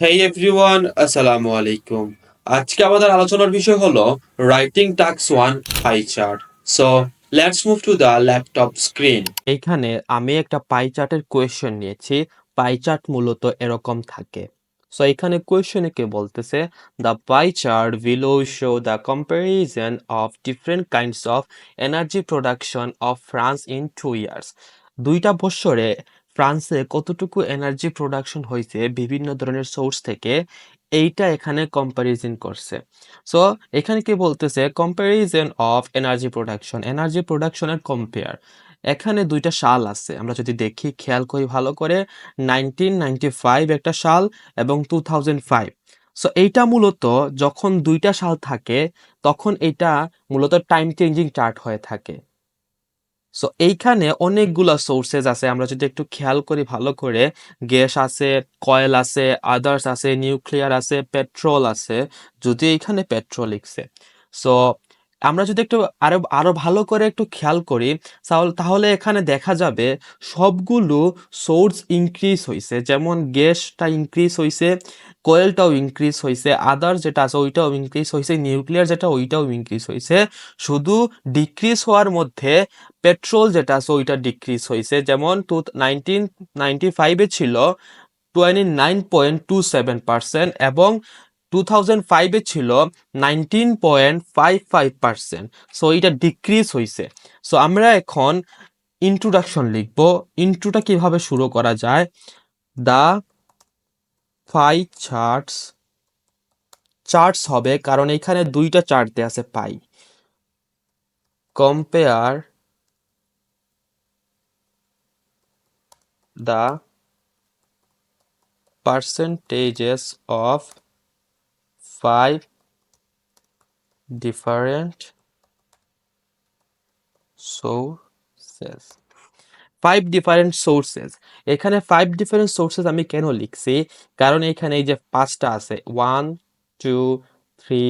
হেই everyone আসসালামু আলাইকুম। আজকে আমাদের আলোচনার বিষয় হলো writing tax one pie chart so let's move to the laptop screen এইখানে আমি একটা পাই চার্টের কোয়েশ্চেন নিয়েছি। পাই চার্ট মূলত এরকম থাকে। সো এখানে কোয়েশ্চেনে কে বলতেছে the pie chart below show the comparison of different kinds of energy production of France in two years দুইটা বছরে ফ্রান্সে কতটুকু এনার্জি প্রোডাকশন হয়েছে বিভিন্ন ধরনের সোর্স থেকে, এইটা এখানে কম্প্যারিজন করছে। সো এখানে কি বলতেছে? Comparison of energy production energy প্রোডাকশনের কম্পেয়ার এখানে দুইটা সাল আছে, আমরা যদি দেখি, খেয়াল করি ভালো করে নাইনটিন নাইনটি ফাইভ একটা সাল এবং টু থাউজেন্ড ফাইভ সো এইটা মূলত যখন দুইটা সাল থাকে, তখন এটা মূলত টাইম চেঞ্জিং চার্ট হয়ে থাকে। সো এইখানে অনেকগুলা সোর্সেস আছে। আমরা যদি একটু খেয়াল করি ভালো করে, গ্যাস আছে, কয়েল আছে আদার্স আছে নিউক্লিয়ার আছে পেট্রোল আছে। যদি এইখানে পেট্রোল লিখছে। সো আমরা যদি একটু আরও আরও ভালো করে একটু খেয়াল করি, তাহলে এখানে দেখা যাবে সবগুলো সোর্স ইনক্রিজ হয়েছে যেমন গ্যাসটা ইনক্রিজ হয়েছে কোয়েলটাও ইনক্রিজ হয়েছে আদার যেটা আছে ওইটাও ইনক্রিজ হয়েছে নিউক্লিয়ার যেটা ওইটাও ইনক্রিজ হয়েছে শুধু ডিক্রিজ হওয়ার মধ্যে পেট্রোল যেটা আছে ওইটা ডিক্রিজ হয়েছে যেমন টু নাইনটিন নাইনটি ফাইভে ছিল twenty nine point two seven percent এবং টু থাউজেন্ড ফাইভে ছিল nineteen point five five percent so এইটা ডিক্রিজ হয়েছে সো আমরা এখন ইন্ট্রোডাকশন লিখব। ইন্ট্রোটা কীভাবে শুরু করা যায়? দ্য পাই চার্টস চার্টস হবে, কারণ এখানে দুইটা চার্ট দেয়া আছে pie compare the percentages of five different sources. Five different sources এখানে ফাইভ ডিফারেন্ট সোর্সেস আমি কেন লিখছি? কারণ এখানে এই যে পাঁচটা আছে one two three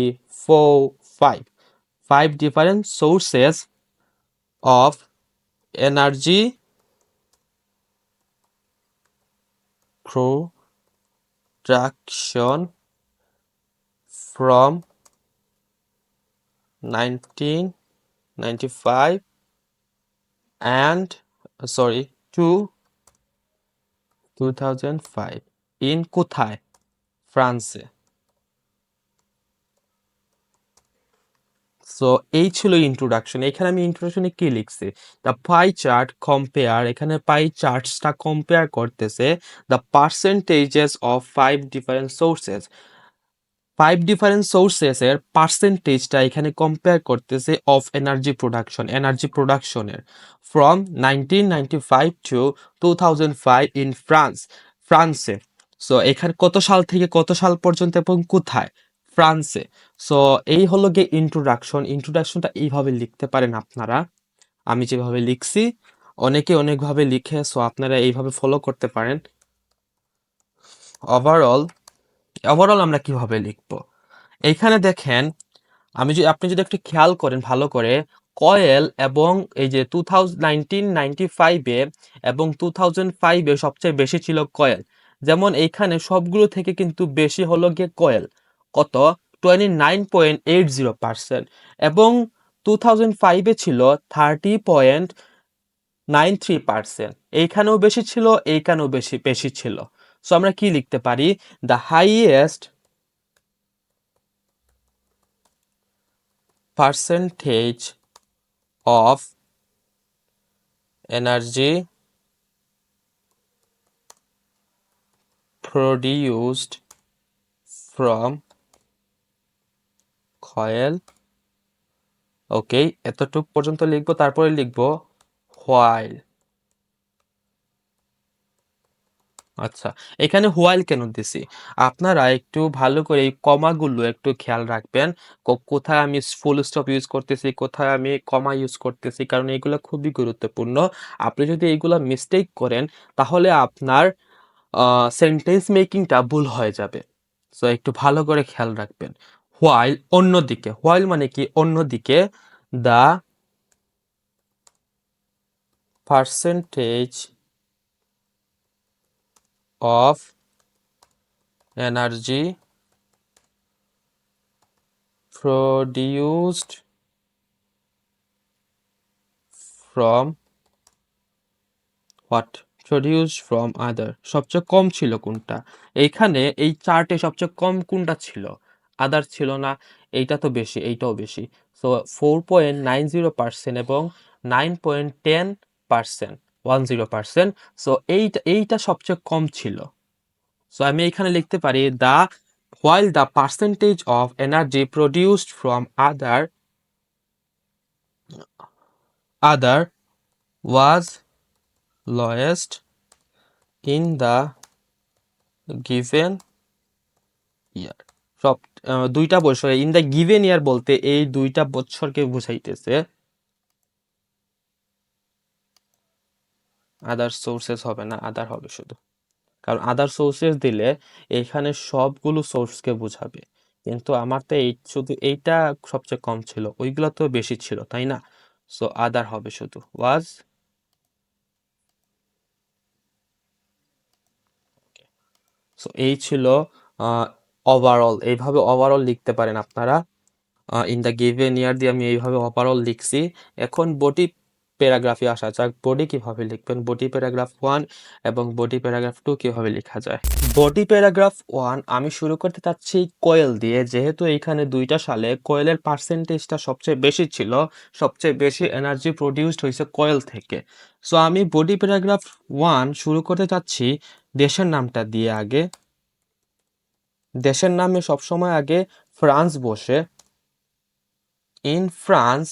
four five five different sources of energy production from 1995 and uh, sorry to 2005 in কোথায় ফ্রান্সে সো এই ছিল ইন্ট্রোডাকশন এখানে আমি ইন্ট্রোডাকশনে কি লিখছি? দ্য পাই চার্ট কম্পেয়ার এখানে পাই চার্টসটা কম্পেয়ার করতেছে the percentages of five different sources five different sources এর পার্সেন্টেজটা এখানে কম্পেয়ার করতেছে অফ এনার্জি প্রোডাকশন এনার্জি প্রোডাকশনের from nineteen ninety five to two thousand five in France ফ্রান্সে সো এখানে কত সাল থেকে কত সাল পর্যন্ত এবং কোথায়? ফ্রান্সে সো এই হলো গিয়ে ইন্ট্রোডাকশন ইন্ট্রোডাকশনটা এইভাবে লিখতে পারেন আপনারা। আমি যেভাবে লিখছি, অনেকে অনেকভাবে লিখে সো আপনারা এইভাবে ফলো করতে পারেন। ওভারঅল ওভারঅল আমরা কীভাবে লিখব? এইখানে দেখেন, আমি যদি, আপনি যদি একটু খেয়াল করেন ভালো করে, কয়েল এবং এই যে টু থাউজেন্ড নাইনটিন নাইনটি ফাইভে এবং টু থাউজেন্ড ফাইভে সবচেয়ে বেশি ছিল কয়েল। যেমন এইখানে সবগুলো থেকে কিন্তু বেশি হলো গিয়ে কয়েল। কত? Twenty nine point eight zero percent এবং টু থাউজেন্ড ফাইভে ছিল thirty point nine three percent এইখানেও বেশি ছিল, এইখানেও বেশি বেশি ছিল। সো আমরা কি লিখতে পারি? The highest percentage of energy produced from coil okay এতটুক পর্যন্ত লিখব, তারপরে লিখব হোয়াইল আচ্ছা এখানে হোয়াইল কেন দিছি? আপনারা একটু ভালো করে এই কমাগুলো একটু খেয়াল রাখবেন। কো- কোথায় আমি ফুল স্টপ ইউজ করতেছি, কোথায় আমি কমা ইউজ করতেছি, কারণ এগুলো খুবই গুরুত্বপূর্ণ। আপনি যদি এইগুলো মিস্টেক করেন, তাহলে আপনার সেন্টেন্স মেকিংটা ভুল হয়ে যাবে। সো একটু ভালো করে খেয়াল রাখবেন। হোয়াইল অন্যদিকে হোয়াইল মানে কি? অন্যদিকে the percentage of energy produced from what? Produced from other. সবচেয়ে কম ছিল কোনটা? এইখানে এই চার্টে সবচেয়ে কম কোনটা ছিল? আদার ছিল না। এইটা তো বেশি, এইটাও বেশি। So four point nine zero percent এবং nine point ten percent one zero percent so এইটা এইটা সবচেয়ে কম ছিল। সো আমি এখানে লিখতে পারি the while the percentage of energy produced from other other was lowest in the given year সব দুইটা বছর ইন দ্য গিভেন ইয়ার বলতে এই দুইটা বছরকে বুঝাইতেছে। আদার সোর্সেস হবে না আদার হবে শুধু। কারণ আদার সোর্সেস দিলে এখানে সবগুলো সোর্সকে বোঝাবে। কিন্তু আমার তো এই শুধু এইটা সবচেয়ে কম ছিল, ওইগুলো তো বেশি ছিল, তাই না? সো আদার হবে শুধু। ওয়াজ সো এই ছিল ওভারঅল এইভাবে ওভারঅল লিখতে পারেন আপনারা। ইন দ্য গিভেন ইয়ার দিয়ে আমি এইভাবে ওভারঅল লিখছি। এখন বডি প্যারাগ্রাফে আসা যাক বডি কীভাবে লিখবেন? বডি প্যারাগ্রাফ ওয়ান এবং বডি প্যারাগ্রাফ টু কীভাবে লেখা যায়? বডি প্যারাগ্রাফ ওয়ান আমি শুরু করতে চাচ্ছি কোয়েল দিয়ে। যেহেতু এইখানে দুইটা সালে কোয়েলের পার্সেন্টেজটা সবচেয়ে বেশি ছিল, সবচেয়ে বেশি এনার্জি প্রডিউসড হয়েছে কোয়েল থেকে। সো আমি বডি প্যারাগ্রাফ ওয়ান শুরু করতে চাচ্ছি দেশের নামটা দিয়ে আগে। দেশের নামে সবসময় আগে ফ্রান্স বসে। In France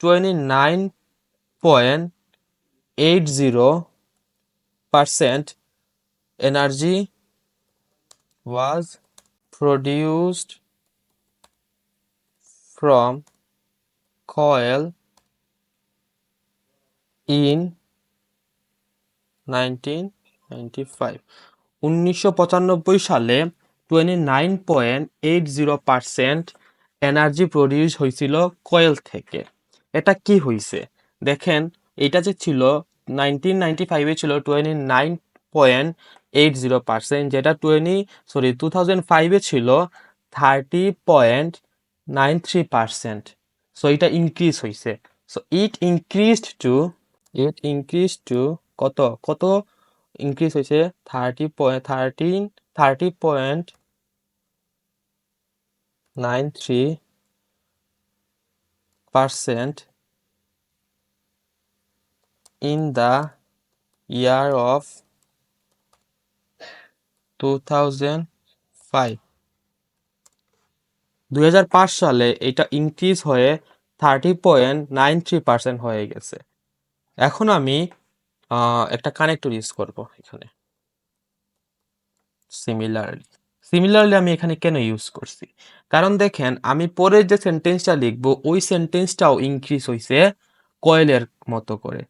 twenty nine point eight zero percent energy was produced from coal in nineteen ninety five সালে twenty nine point eight zero percent energy produce হয়েছিল কয়েল থেকে। এটা কি হয়েছে? দেখেন, এটা যে ছিল নাইনটিন নাইনটি ফাইভে ছিল twenty nine point eight zero percent যেটা টোয়েন্টি সরি টু থাউজেন্ড ফাইভে ছিল thirty point nine three percent so এটা ইনক্রিজ হয়েছে so it increased to it increase to কত? কত ইনক্রিজ হয়েছে thirty point thirteen thirty point nine three percent thousand five দুই হাজার পাঁচ সালে এটা ইনক্রিজ হয়ে thirty point nine three percent হয়ে গেছে। এখন আমি একটা কানেক্টর ইউজ করব এখানে। সিমিলারলি সিমিলারলি আমি এখানে কেন ইউজ করছি? কারণ দেখেন, আমি পরের যে সেন্টেন্সটা লিখব, ওই সেন্টেন্সটাও ইনক্রিজ হয়েছে কয়েলের মতো করে।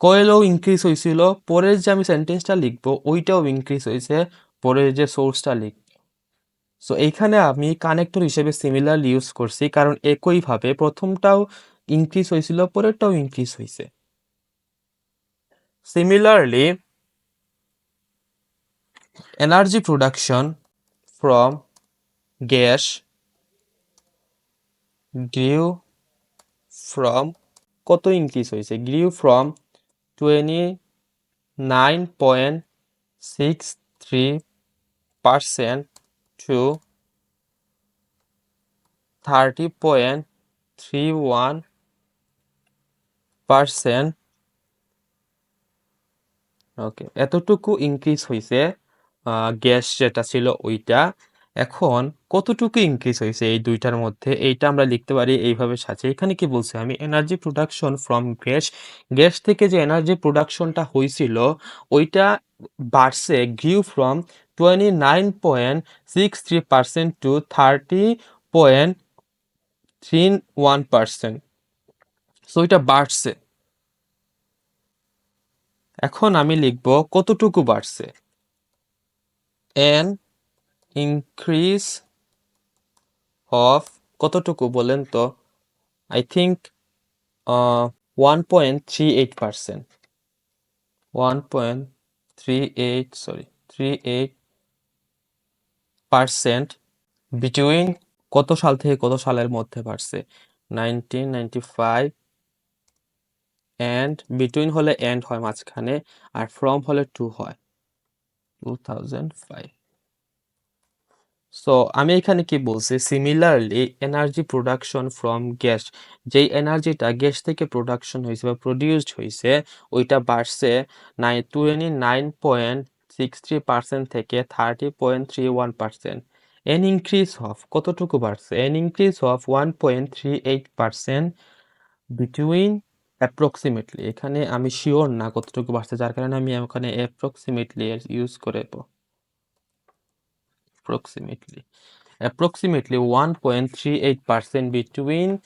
কয়েলও ইনক্রিজ হয়েছিল, পরের যে আমি সেন্টেন্সটা লিখব, ওইটাও ইনক্রিজ হয়েছে, পরের যে সোর্সটা লিখব। সো এইখানে আমি কানেক্টর হিসেবে সিমিলার ইউজ করছি, কারণ একইভাবে প্রথমটাও ইনক্রিজ হয়েছিল, পরেরটাও ইনক্রিজ হয়েছে। Similarly energy production from gas grew from কত ইনক্রিজ হয়েছে? grew from twenty nine point six three percent to okay এতটুকু ইনক্রিজ হয়েছে গ্যাস যেটা ছিল ওইটা। এখন কতটুকু ইনক্রিজ হয়েছে এই দুইটার মধ্যে? এইটা আমরা লিখতে পারি এইভাবে সাজিয়ে। এখানে কি বলছে? আমি energy production from gas gas থেকে যে এনার্জি প্রোডাকশনটা হয়েছিল, ওইটা বাড়ছে grew from twenty nine point six three percent to thirty point three one percent so এটা বাড়ছে। এখন আমি লিখব কতটুকু বাড়ছে? An increase অফ কতটুকু বলেন তো? I think one point three eight percent one point three eight sorry three eight percent between কত সাল থেকে কত সালের মধ্যে বাড়ছে? Nineteen ninety five and between হলে এন্ড হয় মাঝখানে, আর ফ্রম হলে টু হয়। টু থাউজেন্ড ফাইভ সো আমি এখানে কি বলছি? Similarly energy production from gas যেই এনার্জিটা গ্যাস থেকে প্রোডাকশন হয়েছে বা প্রডিউসড হয়েছে, ওইটা বাড়ছে নাই twenty nine point six three percent থেকে thirty point three one percent an increase of কতটুকু বাড়ছে? An increase of one point three eight percent between approximately এখানে আমি শিওর না কতটুকু বাড়ছে, যার কারণে আমি ওখানে অ্যাপ্রক্সিমেটলি ইউজ করব approximately. Approximately 1.38% between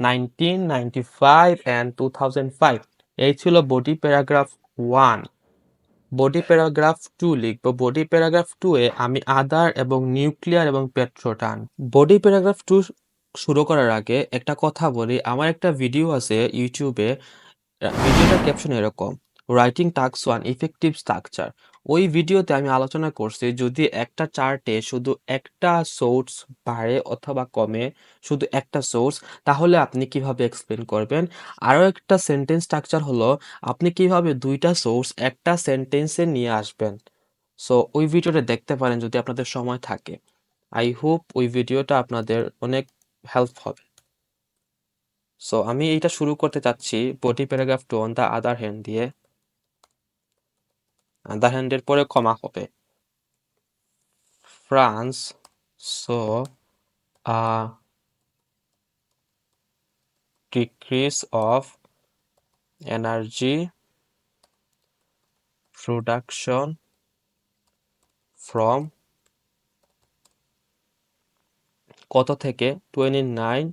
1995 and 2005 এই ছিল body paragraph one body paragraph two লিখব। বডি প্যারাগ্রাফ টু এ আমি আদার এবং নিউক্লিয়ার এবং পেট্রোটান বডি প্যারাগ্রাফ টু শুরু করার আগে একটা কথা বলি। আমার একটা ভিডিও আছে ইউটিউবে ভিডিওটার ক্যাপশন এরকম। Writing task one effective structure ওই ভিডিওতে আমি আলোচনা করছি যদি একটা চার্টে শুধু একটা সোর্স বাড়ে অথবা কমে শুধু একটা সোর্স তাহলে আপনি কীভাবে এক্সপ্লেন করবেন? আরও একটা সেন্টেন্স স্ট্রাকচার হলো, আপনি কীভাবে দুইটা সোর্স একটা সেন্টেন্সে নিয়ে আসবেন? সো ওই ভিডিওটা দেখতে পারেন যদি আপনাদের সময় থাকে। আই হোপ ওই ভিডিওটা আপনাদের অনেক হেল্প হবে। সো আমি এইটা শুরু করতে চাচ্ছি body paragraph two on the other hand দিয়ে। আদার হ্যান্ডের পরে কমা হবে। France so uh decrease of energy production from কত থেকে? Twenty nine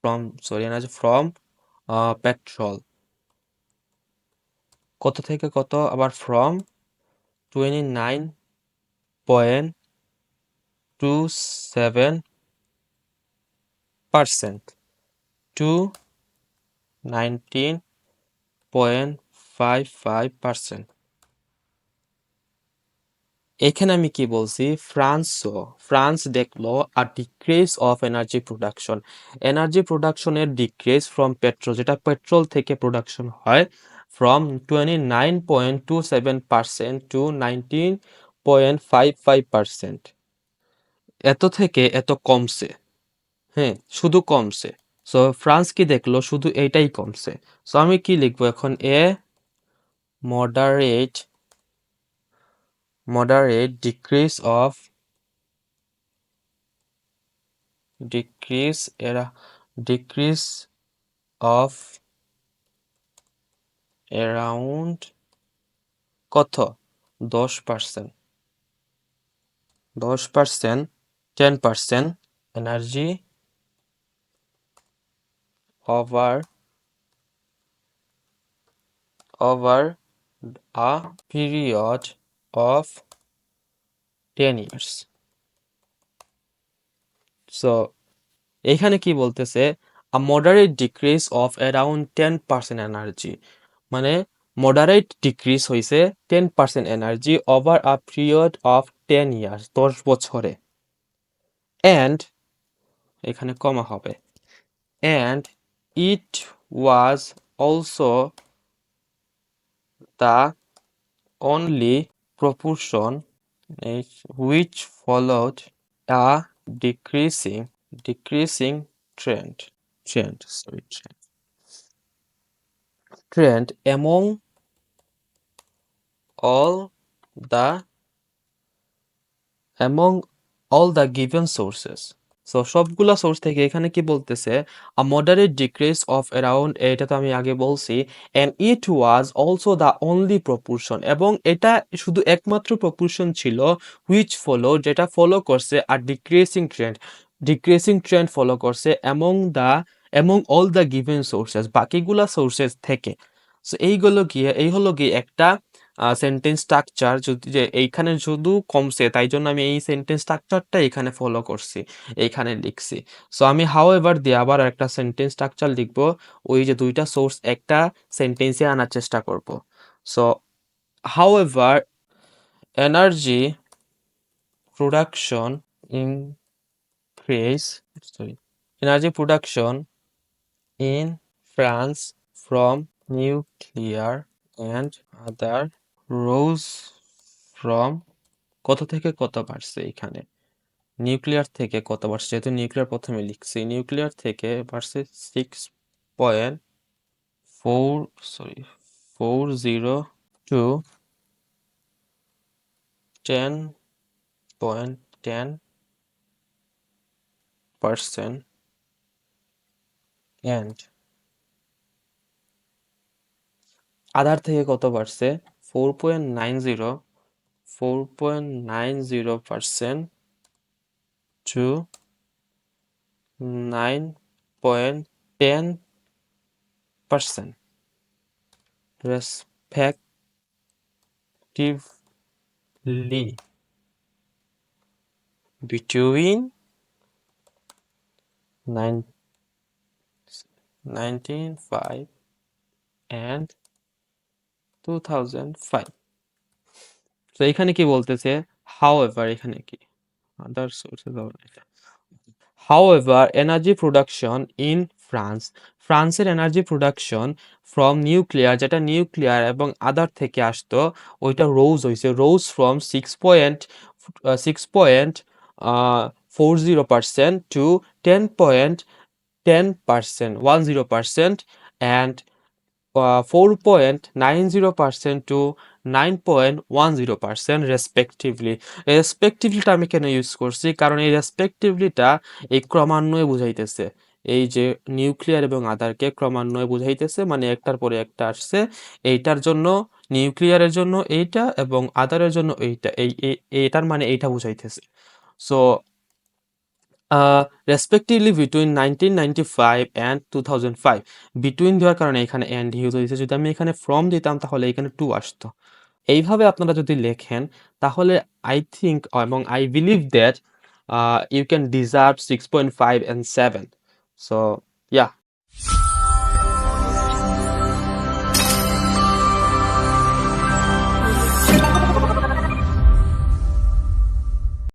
from sorry energy from petrol কত থেকে কত? আবার ফ্রম পার্সেন্ট টু এখানে আমি কি বলছি? ফ্রান্সও, ফ্রান্স দেখল আর decrease of energy production energy প্রোডাকশনের ডিক্রিজ ফ্রম পেট্রোল যেটা পেট্রোল থেকে প্রোডাকশন হয় পয়েন্ট ফাইভ ফাইভ পার্সেন্ট এত থেকে এত কমছে। হ্যাঁ শুধু কমছে। সো ফ্রান্স কি দেখল? শুধু এইটাই কমছে। সো আমি কি লিখব এখন? A moderate moderate decrease of, decrease era, decrease of around কত দশ পার্সেন্ট দশ percent ten percent energy over over a period of 10 years so এখানে কি বলতেছে a moderate decrease of around 10% energy মানে মডারেট ডিক্রিজ হয়েছে ten percent energy over a period of ten years দশ বছরে। অ্যান্ড এখানে কমা হবে। And it was also the only proportion which followed a decreasing decreasing trend trend sorry trend trend among all the, among all the given sources. So সবগুলা source থেকে এখানে কি বলতেছে? A moderate decrease of around এটা তো আমি আগে বলছি and it was also the only proportion এবং এটা শুধু একমাত্র প্রপুরশন ছিল হুইচ ফলো যেটা ফলো করছে আর decreasing trend decreasing trend follow করছে among the among all the given sources বাকিগুলা sources থেকে। সো এইগুলো গিয়ে, এই হলো গিয়ে একটা সেন্টেন্স স্ট্রাকচার যদি যে এইখানে শুধু কমছে, তাই জন্য আমি এই সেন্টেন্স স্ট্রাকচারটা এখানে ফলো করছি, এইখানে লিখছি। সো আমি হাউ এভার দিয়ে আবার একটা সেন্টেন্স স্ট্রাকচার লিখব, ওই যে দুইটা সোর্স একটা সেন্টেন্সে আনার চেষ্টা করব। So however energy production increase, sorry energy production in France from nuclear and other rose from কত থেকে কত বাড়ছে এখানে? নিউক্লিয়ার থেকে কত বাড়ছে? যেহেতু নিউক্লিয়ার প্রথমে লিখছি নিউক্লিয়ার থেকে বাড়ছে six point four sorry four zero to ten point ten percent and other থেকে কত বাড়ছে? Four point nine zero four point nine zero percent to nine point ten percent respectively between nine, 1905 and 2005 তো এখানে কি বলতেছে, however, এখানে কি? Other sources of however, energy production in France ফ্রান্সের এনার্জি প্রোডাকশন ফ্রম নিউক্লিয়ার যেটা nuclear এবং other থেকে আসতো, ওইটা রোজ হয়েছে rose from six point six point four zero percent to ten point ten percent one zero percent and four point nine zero percent to nine point one zero percent respectively রেসপেক্টিভলিটা আমি কেন use করছি? কারণ এই রেসপেক্টিভলিটা এই ক্রমান্বয়ে বুঝাইতেছে। এই যে nuclear এবং আদারকে ক্রমান্বয়ে বুঝাইতেছে মানে একটার পরে একটা আসছে, এইটার জন্য নিউক্লিয়ারের জন্য এইটা এবং আদারের জন্য এইটা, এই এইটার মানে এইটা বুঝাইতেছে। So respectively between nineteen ninety five and two thousand five between দেওয়ার কারণে এখানে অ্যান্ড ইউজ হয়েছে যদি আমি এখানে ফ্রম দিতাম, তাহলে এখানে টু আসতো। এইভাবে আপনারা যদি লেখেন, তাহলে আই থিঙ্ক এবং I believe that you can deserve six point five and seven so yeah